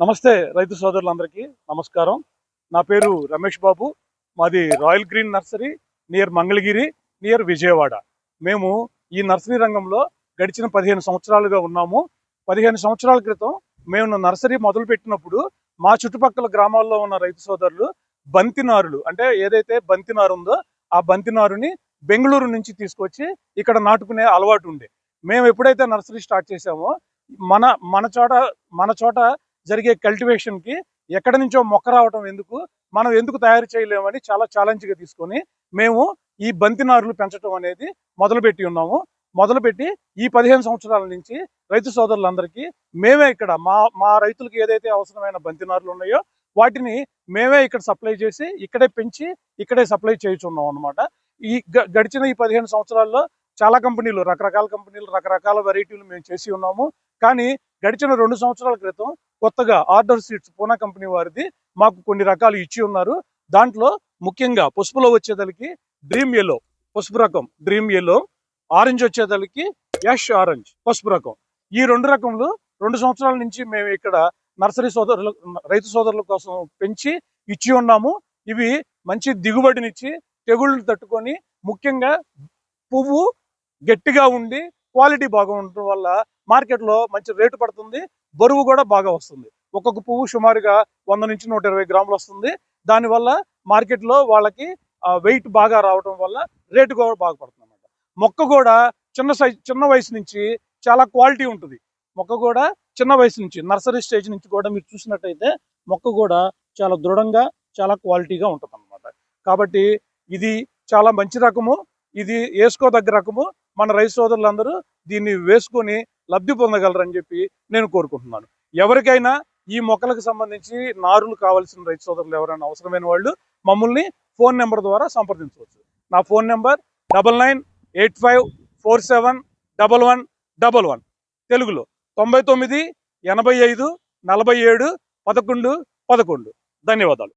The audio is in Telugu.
నమస్తే రైతు సోదరులందరికీ నమస్కారం. నా పేరు రమేష్ బాబు. మాది royal green nursery near Mangalagiri near Vijayawada. మేము ఈ నర్సరీ రంగంలో గడిచిన పదిహేను సంవత్సరాలుగా ఉన్నాము. పదిహేను సంవత్సరాల క్రితం మేము నర్సరీ మొదలు పెట్టినప్పుడు మా చుట్టుపక్కల గ్రామాల్లో ఉన్న రైతు సోదరులు బంతి నారులు అంటే ఏదైతే బంతి నారు ఉందో ఆ బంతి నారుని బెంగళూరు నుంచి తీసుకొచ్చి ఇక్కడ నాటుకునే అలవాటు ఉండే. మేము ఎప్పుడైతే నర్సరీ స్టార్ట్ చేసామో మన మన చోట మన చోట జరిగే కల్టివేషన్కి ఎక్కడి నుంచో మొక్క రావటం ఎందుకు మనం ఎందుకు తయారు చేయలేమని చాలా ఛాలెంజ్గా తీసుకొని మేము ఈ బంతి నారులు పెంచడం అనేది మొదలుపెట్టి ఉన్నాము. మొదలుపెట్టి ఈ పదిహేను సంవత్సరాల నుంచి రైతు సోదరులందరికీ మేమే ఇక్కడ మా మా రైతులకు ఏదైతే అవసరమైన బంతి నారులు ఉన్నాయో వాటిని మేమే ఇక్కడ సప్లై చేసి ఇక్కడే పెంచి ఇక్కడే సప్లై చేయుచున్నాం అనమాట ఈ గ- గడిచిన ఈ పదిహేను సంవత్సరాల్లో చాలా కంపెనీలు రకరకాల కంపెనీలు రకరకాల వెరైటీలు మేము చేసి ఉన్నాము. కానీ గడిచిన రెండు సంవత్సరాల క్రితం కొత్తగా ఆర్డర్ సీడ్స్ పూనా కంపెనీ వారిది మాకు కొన్ని రకాలు ఇచ్చి ఉన్నారు. దాంట్లో ముఖ్యంగా పసుపులో వచ్చేదలికి డ్రీమ్ ఎల్లో పసుపు రకం డ్రీమ్ ఎల్లో ఆరెంజ్ వచ్చేదలికి యాష్ ఆరెంజ్ పసుపు రకం. ఈ రెండు రకములు రెండు సంవత్సరాల నుంచి మేము ఇక్కడ నర్సరీ సోదరులు రైతు సోదరుల కోసం పెంచి ఇచ్చి ఉన్నాము. ఇవి మంచి దిగుబడినిచ్చి తెగుళ్ళు తట్టుకొని ముఖ్యంగా పువ్వు గట్టిగా ఉండి క్వాలిటీ బాగా ఉండటం వల్ల మార్కెట్లో మంచి రేటు పడుతుంది బరువు కూడా బాగా వస్తుంది. ఒక్కొక్క పువ్వు సుమారుగా వంద నుంచి నూట ఇరవై గ్రాములు వస్తుంది. దానివల్ల మార్కెట్లో వాళ్ళకి వెయిట్ బాగా రావడం వల్ల రేటు కూడా బాగా పడుతుంది అన్నమాట. మొక్క కూడా చిన్న సైజ్ చిన్న వయసు నుంచి చాలా క్వాలిటీ ఉంటుంది. మొక్క కూడా చిన్న వయసు నుంచి నర్సరీ స్టేజ్ నుంచి కూడా మీరు చూసినట్టయితే మొక్క కూడా చాలా దృఢంగా చాలా క్వాలిటీగా ఉంటుంది కాబట్టి ఇది చాలా మంచి రకము. ఇది వేసుకోదగ్గ రకము. మన రైతు సోదరులందరూ దీన్ని వేసుకొని లబ్ధి పొందగలరని చెప్పి నేను కోరుకుంటున్నాను. ఎవరికైనా ఈ మొక్కలకు సంబంధించి నారులు కావాల్సిన రైతు సోదరులు ఎవరైనా అవసరమైన వాళ్ళు మమ్మల్ని ఫోన్ నెంబర్ ద్వారా సంప్రదించవచ్చు. నా phone number double nine eight five four seven double one double one. తెలుగులో తొంభై తొమ్మిది ఎనభై ఐదు నలభై ఏడు పదకొండు పదకొండు. ధన్యవాదాలు.